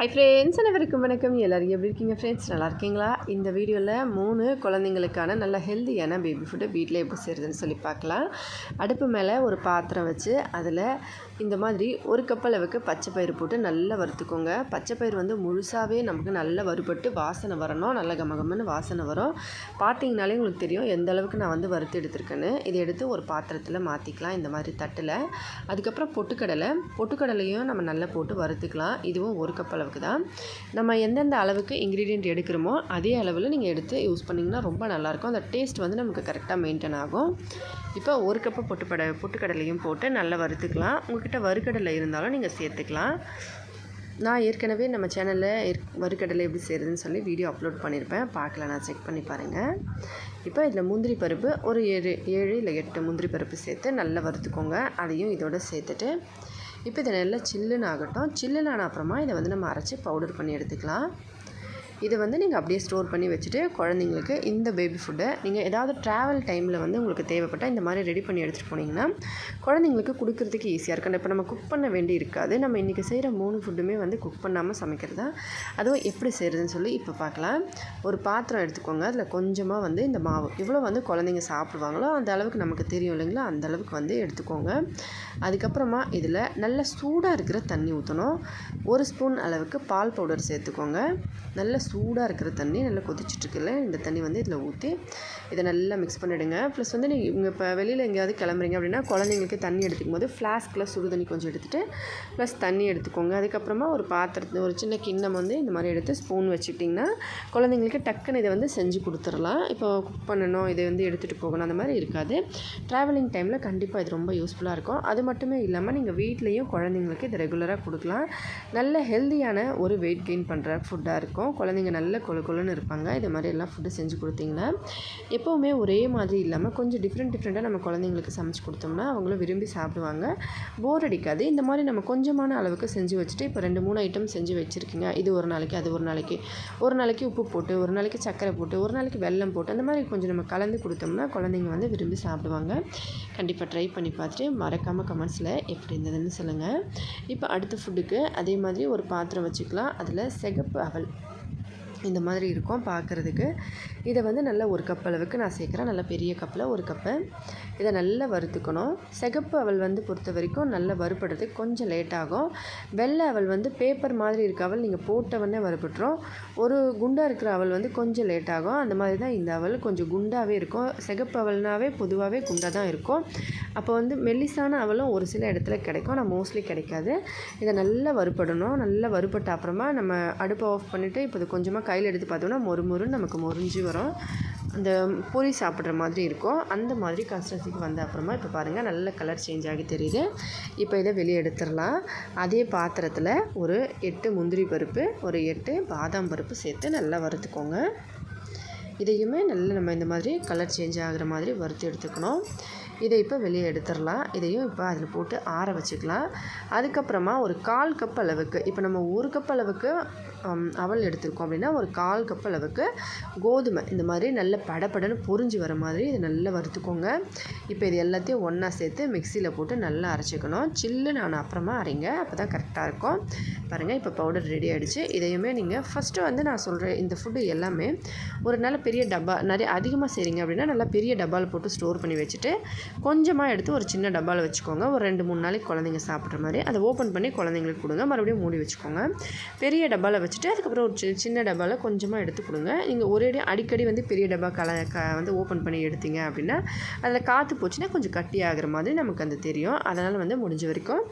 Hi friends அனைவருக்கும் வணக்கம். எல்லோரும் எப்படி இருக்கீங்க ஃப்ரெண்ட்ஸ் நல்லா இருக்கீங்களா? இந்த வீடியோவில் மூணு குழந்தைங்களுக்கான நல்ல ஹெல்த்தியான பேபி ஃபுட்டு வீட்டில் எப்படி செய்கிறதுன்னு சொல்லி பார்க்கலாம். அடுப்பு மேலே ஒரு பாத்திரம் வச்சு அதில் இந்த மாதிரி ஒரு கப் அளவுக்கு பச்சை பயிறு போட்டு நல்லா வறுத்துக்கோங்க. பச்சை பயிர் வந்து முழுசாகவே நமக்கு நல்லா வறுபட்டு வாசனை வரணும். நல்ல கமகமன்னு வாசனை வரும். பார்த்தீங்கனாலே உங்களுக்கு தெரியும் எந்த அளவுக்கு நான் வந்து வறுத்து எடுத்திருக்கேன்னு. இதை எடுத்து ஒரு பாத்திரத்தில் மாற்றிக்கலாம் இந்த மாதிரி தட்டில். அதுக்கப்புறம் பொட்டுக்கடலை. பொட்டுக்கடலையும் நம்ம நல்லா போட்டு வறுத்துக்கலாம். இதுவும் ஒரு கப் அளவுக்கு தான் நம்ம எந்தெந்த அளவுக்கு இன்க்ரீடியண்ட் எடுக்கிறோமோ அதே அளவில் நீங்கள் எடுத்து யூஸ் பண்ணிங்கன்னா ரொம்ப நல்லாயிருக்கும். அந்த டேஸ்ட் வந்து நமக்கு கரெக்டாக மெயின்டைன் ஆகும். இப்போ ஒரு கப்பு பொட்டுப்பட பொட்டுக்கடலையும் போட்டு நல்லா வறுத்துக்கலாம். உங்கள்கிட்ட வறுக்கடலை இருந்தாலும் நீங்கள் சேர்த்துக்கலாம். நான் ஏற்கனவே நம்ம சேனலில் வறுக்கடலை எப்படி செய்கிறதுன்னு சொல்லி வீடியோ அப்லோட் பண்ணியிருப்பேன். பார்க்கல நான் செக் பண்ணி பாருங்கள் இப்போ இதில் முந்திரி பருப்பு ஒரு ஏழு ஏழு இல்லை எட்டு முந்திரி பருப்பு சேர்த்து நல்லா வறுத்துக்கோங்க. அதையும் இதோட சேர்த்துட்டு இப்போ இதை நல்லா சில்லுன்னு ஆகட்டும். சில்லுன்னு ஆன அப்புறமா இதை வந்து நம்ம அரைச்சி பவுடர் பண்ணி எடுத்துக்கலாம். இதை வந்து நீங்கள் அப்படியே ஸ்டோர் பண்ணி வச்சுட்டு குழந்தைங்களுக்கு இந்த பேபி ஃபுட்டை நீங்கள் ஏதாவது ட்ராவல் டைமில் வந்து உங்களுக்கு தேவைப்பட்டால் இந்த மாதிரி ரெடி பண்ணி எடுத்துகிட்டு போனீங்கன்னா குழந்தைங்களுக்கு கொடுக்குறதுக்கு ஈஸியாக இருக்கும். இப்போ நம்ம குக் பண்ண வேண்டி இருக்காது. நம்ம இன்றைக்கி செய்கிற மூணு ஃபுட்டுமே வந்து குக் பண்ணாமல் சமைக்கிறது? தான் அதுவும் எப்படி செய்கிறதுன்னு சொல்லி இப்போ பார்க்கலாம். ஒரு பாத்திரம் எடுத்துக்கோங்க. அதில் கொஞ்சமாக வந்து இந்த மாவு. இவ்வளோ வந்து குழந்தைங்க சாப்பிடுவாங்களோ அந்த அளவுக்கு நமக்கு தெரியும் இல்லைங்களா? அந்த அளவுக்கு வந்து எடுத்துக்கோங்க. அதுக்கப்புறமா இதில் நல்ல சூடாக இருக்கிற தண்ணி ஊற்றணும் ஒரு ஸ்பூன் அளவுக்கு பால் பவுடர் சேர்த்துக்கோங்க. நல்ல சூடாக இருக்கிற தண்ணி நல்லா கொதிச்சிட்ருக்குல்ல இந்த தண்ணி வந்து இதில் ஊற்றி இதை நல்லா மிக்ஸ் பண்ணிவிடுங்க ப்ளஸ் வந்து நீங்கள் இங்கே இப்போ வெளியில் எங்கேயாவது கிளம்புறீங்க அப்படின்னா குழந்தைங்களுக்கு தண்ணி எடுத்துக்கும் போது ஃப்ளாஸ்கில் சுடு தண்ணி கொஞ்சம் எடுத்துகிட்டு ப்ளஸ் தண்ணி எடுத்துக்கோங்க. அதுக்கப்புறமா ஒரு பாத்திரத்து ஒரு சின்ன கிண்ணம் வந்து இந்த மாதிரி எடுத்து ஸ்பூன் வச்சுக்கிட்டிங்கன்னா குழந்தைங்களுக்கு டக்குன்னு இதை வந்து செஞ்சு கொடுத்துடலாம். இப்போ குக் பண்ணணும் இதை வந்து எடுத்துகிட்டு போகணும் அந்த மாதிரி இருக்காது. ட்ராவலிங் டைமில் கண்டிப்பாக இது ரொம்ப யூஸ்ஃபுல்லாக இருக்கும். அது மட்டுமே இல்லாமல் நீங்கள் வீட்லேயும் குழந்தைங்களுக்கு இதை ரெகுலராக கொடுக்கலாம். நல்ல ஹெல்த்தியான ஒரு வெயிட் கெயின் பண்ணுற ஃபுட்டாக இருக்கும். குழந்தைங்க குழந்தைங்க நல்ல கொழு கொழுன்னு இருப்பாங்க. இது மாதிரி எல்லாம் ஃபுட்டு செஞ்சு கொடுத்தீங்கன்னா எப்போவுமே ஒரே மாதிரி இல்லாமல் கொஞ்சம் டிஃப்ரெண்ட் டிஃப்ரெண்ட்டாக நம்ம குழந்தைங்களுக்கு சமைச்சு கொடுத்தோம்னா அவங்களும் விரும்பி சாப்பிடுவாங்க. போர் அடிக்காது. இந்த மாதிரி நம்ம கொஞ்சமான அளவுக்கு செஞ்சு வச்சுட்டு இப்போ ரெண்டு மூணு ஐட்டம் செஞ்சு வச்சுருக்கீங்க. இது ஒரு நாளைக்கு அது ஒரு நாளைக்கு. ஒரு நாளைக்கு உப்பு போட்டு ஒரு நாளைக்கு சர்க்கரை போட்டு ஒரு நாளைக்கு வெல்லம் போட்டு அந்த மாதிரி கொஞ்சம் நம்ம கலந்து கொடுத்தோம்னா குழந்தைங்க வந்து விரும்பி சாப்பிடுவாங்க. கண்டிப்பாக ட்ரை பண்ணி பார்த்துட்டு மறக்காமல் கமெண்ட்ஸில் எப்படி இருந்ததுன்னு சொல்லுங்கள் இப்போ அடுத்த ஃபுட்டுக்கு அதே மாதிரி ஒரு பாத்திரம் வச்சுக்கலாம். அதில் சிகப்பு அவல். இந்த மாதிரி இருக்கும் பார்க்குறதுக்கு. இதை வந்து நல்லா ஒரு கப் அளவுக்கு நான் சேர்க்குறேன். நல்லா பெரிய கப்பில் ஒரு கப்பு இதை நல்லா வறுத்துக்கணும். சிகப்பு அவள் வந்து பொறுத்த வரைக்கும் நல்லா வறுப்படுறது கொஞ்சம் லேட் ஆகும். வெள்ளை அவள் வந்து பேப்பர் மாதிரி இருக்க அவள் நீங்கள் போட்டவொடனே வறுபட்டுரும். ஒரு குண்டாக இருக்கிற அவள் வந்து கொஞ்சம் லேட் ஆகும். அந்த மாதிரி தான் இந்த அவள் கொஞ்சம் குண்டாகவே இருக்கும். சிகப்பு அவள்னாவே பொதுவாகவே குண்டாக தான் இருக்கும். அப்போ வந்து மெல்லிசான அவளும் ஒரு சில இடத்துல கிடைக்கும். ஆனால் மோஸ்ட்லி கிடைக்காது. இதை நல்லா வறுப்படணும் நல்லா வறுப்பட்ட அப்புறமா நம்ம அடுப்பை ஆஃப் பண்ணிவிட்டு இப்போ இது கொஞ்சமாக கையில் எடுத்து பார்த்தோம்னா மொறு மொறுன்னு நமக்கு முறிஞ்சு வரும். அந்த பூரி சாப்பிட்ற மாதிரி இருக்கும். அந்த மாதிரி கன்சிஸ்டன்சிக்கு வந்த அப்புறமா இப்போ பாருங்கள் நல்ல கலர் சேஞ்ச் ஆகி தெரியுது. இப்போ இதை வெளியே எடுத்துடலாம். அதே பாத்திரத்தில் ஒரு எட்டு முந்திரி பருப்பு ஒரு எட்டு பாதாம் பருப்பு சேர்த்து நல்லா வறுத்துக்கோங்க. இதையுமே நல்லா நம்ம இந்த மாதிரி கலர் சேஞ்ச் ஆகிற மாதிரி வறுத்து எடுத்துக்கணும். இதை இப்போ வெளியே எடுத்துடலாம். இதையும் இப்போ அதில் போட்டு ஆற வச்சுக்கலாம். அதுக்கப்புறமா ஒரு கால் கப் அளவுக்கு இப்போ நம்ம ஒரு கப் அளவுக்கு அவல் எடுத்திருக்கோம் அப்படின்னா ஒரு கால் கப் அளவுக்கு கோதுமை. இந்த மாதிரி நல்ல படப்படன்னு பொறிஞ்சு வர மாதிரி இதை நல்லா வறுத்துக்கோங்க. இப்போ இது எல்லாத்தையும் ஒன்றா சேர்த்து மிக்சியில் போட்டு நல்லா அரைச்சிக்கணும். சில்லு நான் அப்புறமா அரைங்க. அப்போ தான் கரெக்டாக இருக்கும். பாருங்கள் இப்போ பவுடர் ரெடி ஆகிடுச்சு இதையுமே நீங்கள் ஃபஸ்ட்டு வந்து நான் சொல்கிறேன் இந்த ஃபுட்டு எல்லாமே ஒரு நல்ல பெரிய டப்பா நிறைய அதிகமாக செய்கிறீங்க அப்படின்னா நல்லா பெரிய டப்பாவில் போட்டு ஸ்டோர் பண்ணி வச்சுட்டு கொஞ்சமாக எடுத்து ஒரு சின்ன டப்பாவில் வச்சுக்கோங்க. ஒரு ரெண்டு மூணு நாளைக்கு குழந்தைங்க சாப்பிட்ற மாதிரி. அதை ஓப்பன் பண்ணி குழந்தைங்களுக்கு கொடுங்க. மறுபடியும் மூடி வச்சுக்கோங்க. பெரிய டப்பாவில் வச்சுட்டு அதுக்கப்புறம் ஒரு சின்ன டப்பாவில் கொஞ்சமாக எடுத்து கொடுங்க. நீங்கள் ஒரே அடிக்கடி வந்து பெரிய டப்பா கல க வந்து ஓப்பன் பண்ணி எடுத்தீங்க அப்படின்னா அதில் காற்று போச்சுன்னா கொஞ்சம் கட்டி ஆகிற மாதிரி நமக்கு அந்த தெரியும். அதனால் வந்து முடிஞ்ச வரைக்கும்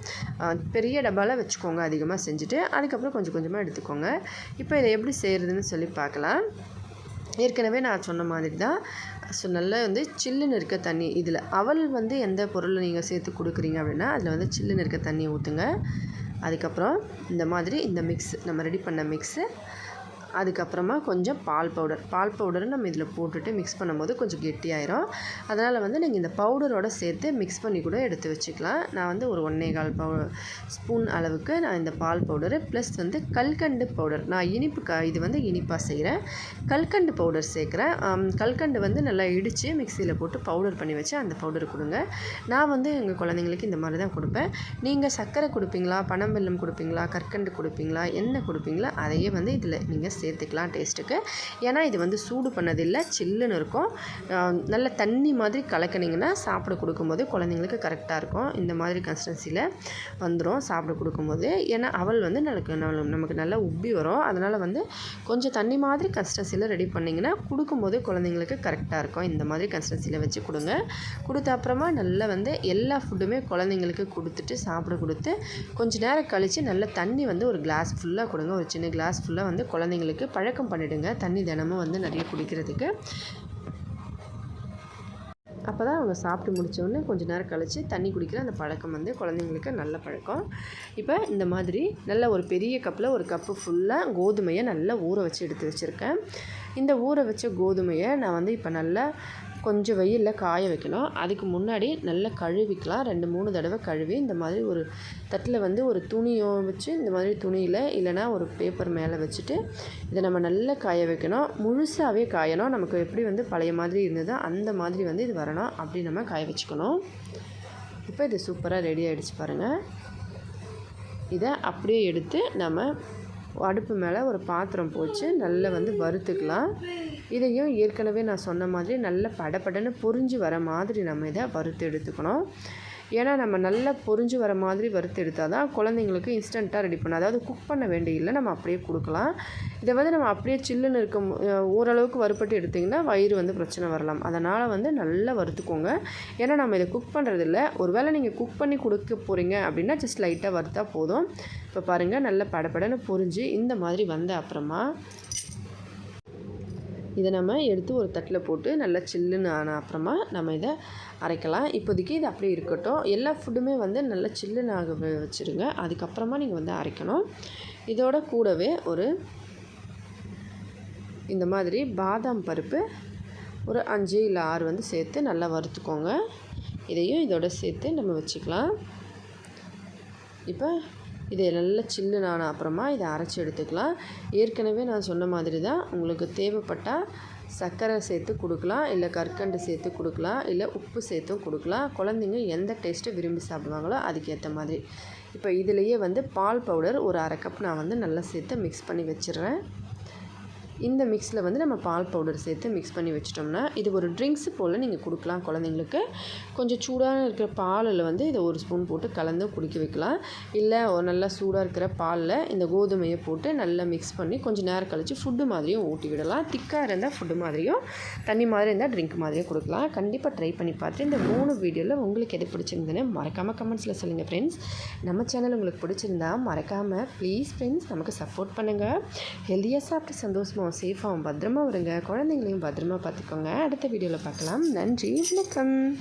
பெரிய டப்பாவில் வச்சுக்கோங்க அதிகமாக செஞ்சுட்டு அதுக்கப்புறம் கொஞ்சம் கொஞ்சமாக எடுத்துக்கோங்க. இப்போ இதை எப்படி செய்கிறதுன்னு சொல்லி பார்க்கலாம். ஏற்கனவே நான் சொன்ன மாதிரி தான் ஸோ நல்லா வந்து சில்லுன்னு இருக்க தண்ணி இதில் அவல் வந்து எந்த பொருளை நீங்கள் சேர்த்து கொடுக்குறீங்க அப்படின்னா அதில் வந்து சில்லுன்னு இருக்க தண்ணியை ஊற்றுங்க அதுக்கப்புறம் இந்த மாதிரி இந்த மிக்ஸ் நம்ம ரெடி பண்ண மிக்ஸு அதுக்கப்புறமா கொஞ்சம் பால் பவுடர். பால் பவுடரை நம்ம இதில் போட்டுட்டு மிக்ஸ் பண்ணும்போது கொஞ்சம் கெட்டியாயிரும். அதனால் வந்து நீங்கள் இந்த பவுடரோட சேர்த்து மிக்ஸ் பண்ணி கூட எடுத்து வச்சுக்கலாம். நான் வந்து ஒரு ஒன்றே கால் பவு ஸ்பூன் அளவுக்கு நான் இந்த பால் பவுடரு ப்ளஸ் வந்து கல்கண்டு பவுடர். நான் இனிப்பு க இது வந்து இனிப்பாக செய்கிறேன் கல்கண்டு பவுடர் சேர்க்குறேன். கல்கண்டு வந்து நல்லா இடித்து மிக்சியில் போட்டு பவுடர் பண்ணி வச்சு அந்த பவுடர் கொடுங்க. நான் வந்து எங்கள் குழந்தைங்களுக்கு இந்த மாதிரி தான் கொடுப்பேன். நீங்கள் சர்க்கரை கொடுப்பீங்களா? பனம்பெல்லம் கொடுப்பீங்களா? கற்கண்டு கொடுப்பீங்களா? என்ன கொடுப்பீங்களா? அதையே வந்து இதில் நீங்கள் சேர்த்துக்கலாம் டேஸ்ட்டுக்கு. ஏன்னா இது வந்து சூடு பண்ணதில்லை சில்லுன்னு இருக்கும். நல்ல தண்ணி மாதிரி கலக்கினீங்கன்னா சாப்பிட கொடுக்கும்போது குழந்தைங்களுக்கு கரெக்டாக இருக்கும். இந்த மாதிரி கன்சிஸ்டன்சியில் வந்துடும் சாப்பிட கொடுக்கும்போது. ஏன்னா அவள் வந்து நமக்கு நல்ல- நமக்கு நல்லா உப்பி வரும். அதனால் வந்து கொஞ்சம் தண்ணி மாதிரி கன்சிஸ்டன்சியில் ரெடி பண்ணிங்கன்னா கொடுக்கும்போது குழந்தைங்களுக்கு கரெக்டாக இருக்கும். இந்த மாதிரி கன்சிஸ்டன்சியில் வச்சு கொடுங்க. கொடுத்த அப்புறமா நல்லா வந்து எல்லா ஃபுட்டுமே குழந்தைங்களுக்கு கொடுத்துட்டு சாப்பிட கொடுத்து கொஞ்சம் நேரம் கழித்து நல்ல தண்ணி வந்து ஒரு கிளாஸ் ஃபுல்லாக கொடுங்க. ஒரு சின்ன கிளாஸ் ஃபுல்லாக வந்து குழந்தைங்களுக்கு பழக்கம் பண்ணிவிடுங்க தண்ணி தினமும் வந்து நிறைய குடிக்கிறதுக்கு. அப்போ தான் அவங்க சாப்பிட்டு முடித்தோடனே கொஞ்சம் நேரம் கழித்து தண்ணி குடிக்கிற அந்த பழக்கம் வந்து குழந்தைங்களுக்கு நல்ல பழக்கம். இப்போ இந்த மாதிரி நல்ல ஒரு பெரிய கப்பில் ஒரு கப்பு ஃபுல்லாக கோதுமையை நல்லா ஊற வச்சு எடுத்து வச்சுருக்கேன். இந்த ஊற வச்ச கோதுமையை நான் வந்து இப்போ நல்லா கொஞ்சம் வெயிலில் காய வைக்கணும். அதுக்கு முன்னாடி நல்லா கழுவிக்கலாம். ரெண்டு மூணு தடவை கழுவி இந்த மாதிரி ஒரு தட்டில் வந்து ஒரு துணியோ வச்சு இந்த மாதிரி துணியில் இல்லைன்னா ஒரு பேப்பர் மேலே வச்சுட்டு இதை நம்ம நல்லா காய வைக்கணும். முழுசாகவே காயணும். நமக்கு எப்படி வந்து பழைய மாதிரி இருந்ததோ அந்த மாதிரி வந்து இது வரணும் அப்படி நம்ம காய வச்சுக்கணும். இப்போ இது சூப்பராக ரெடி ஆகிடுச்சு பாருங்கள் இதை அப்படியே எடுத்து நம்ம அடுப்பு மேலே ஒரு பாத்திரம் போச்சு. நல்லா வந்து வறுத்துக்கலாம். இதையும் ஏற்கனவே நான் சொன்ன மாதிரி நல்ல படபடன்னு புரிஞ்சு வர மாதிரி நம்ம இதை வறுத்து எடுத்துக்கணும். ஏன்னா நம்ம நல்லா புரிஞ்சு வர மாதிரி வறுத்து எடுத்தால் தான் குழந்தைங்களுக்கு இன்ஸ்டண்ட்டாக ரெடி பண்ண அதாவது குக் பண்ண வேண்டியதில்லை நம்ம அப்படியே கொடுக்கலாம். இதை வந்து நம்ம அப்படியே சில்லுன்னு இருக்க ஓரளவுக்கு வறுப்பட்டு எடுத்திங்கன்னா வயிறு வந்து பிரச்சனை வரலாம். அதனால் வந்து நல்லா வறுத்துக்கோங்க. ஏன்னா நம்ம இதை குக் பண்ணுறதில்ல ஒருவேளை நீங்கள் குக் பண்ணி கொடுக்க போகிறீங்க அப்படின்னா ஜஸ்ட் லைட்டாக வறுத்தா போதும். இப்போ பாருங்கள் நல்ல படப்படன்னு புரிஞ்சு இந்த மாதிரி வந்த அப்புறமா இதை நம்ம எடுத்து ஒரு தட்டில் போட்டு நல்லா சில்லுன்னு ஆன அப்புறமா நம்ம இதை அரைக்கலாம். இப்போதைக்கு இது அப்படியே இருக்கட்டும். எல்லா ஃபுட்டுமே வந்து நல்லா சில்லுன்னு ஆக வச்சுருங்க. அதுக்கப்புறமா நீங்கள் வந்து அரைக்கணும். இதோட கூடவே ஒரு இந்த மாதிரி பாதாம் பருப்பு ஒரு அஞ்சு இல்லை ஆறு வந்து சேர்த்து நல்லா வறுத்துக்கோங்க. இதையும் இதோட சேர்த்து நம்ம வச்சுக்கலாம். இப்போ இதை நல்லா சில்லுன்னு அப்புறமா இதை அரைச்சி எடுத்துக்கலாம். ஏற்கனவே நான் சொன்ன மாதிரி தான் உங்களுக்கு தேவைப்பட்டால் சர்க்கரை சேர்த்து கொடுக்கலாம் இல்லை கற்கண்டு சேர்த்து கொடுக்கலாம் இல்லை உப்பு சேர்த்தும் கொடுக்கலாம். குழந்தைங்க எந்த டேஸ்ட்டு விரும்பி சாப்பிடுவாங்களோ அதுக்கேற்ற மாதிரி. இப்போ இதுலேயே வந்து பால் பவுடர் ஒரு அரை கப் நான் வந்து நல்லா சேர்த்து மிக்ஸ் பண்ணி வச்சிடுறேன். இந்த மிக்ஸில் வந்து நம்ம பால் பவுடர் சேர்த்து மிக்ஸ் பண்ணி வச்சிட்டோம்னா இது ஒரு ட்ரிங்க்ஸ் போல் நீங்கள் கொடுக்கலாம் குழந்தைங்களுக்கு. கொஞ்சம் சூடாக இருக்கிற பாலில் வந்து இதை ஒரு ஸ்பூன் போட்டு கலந்து குடிக்க வைக்கலாம். இல்லை ஒரு நல்லா சூடாக இருக்கிற பாலில் இந்த கோதுமையை போட்டு நல்லா மிக்ஸ் பண்ணி கொஞ்சம் நேரம் கழித்து ஃபுட்டு மாதிரியும் ஊட்டி விடலாம் திக்காக இருந்தால் ஃபுட்டு மாதிரியும் தண்ணி மாதிரி இருந்தால் ட்ரிங்க் மாதிரியும் கொடுக்கலாம். கண்டிப்பாக ட்ரை பண்ணி பார்த்து இந்த மூணு வீடியோவில் உங்களுக்கு எது பிடிச்சிருந்ததுன்னு மறக்காமல் கமெண்ட்ஸில் சொல்லுங்கள் ஃப்ரெண்ட்ஸ் நம்ம சேனல் உங்களுக்கு பிடிச்சிருந்தா மறக்காமல் ப்ளீஸ் ஃப்ரெண்ட்ஸ் நமக்கு சப்போர்ட் பண்ணுங்கள் ஹெல்த்தியாக சாப்பிட்டு சந்தோஷமாக சந்தோஷமாகவும் சேஃபாகவும் பத்திரமா வருங்க. குழந்தைங்களையும் பத்திரமா பார்த்துக்கோங்க. அடுத்த வீடியோவில் பார்க்கலாம். நன்றி. வணக்கம்.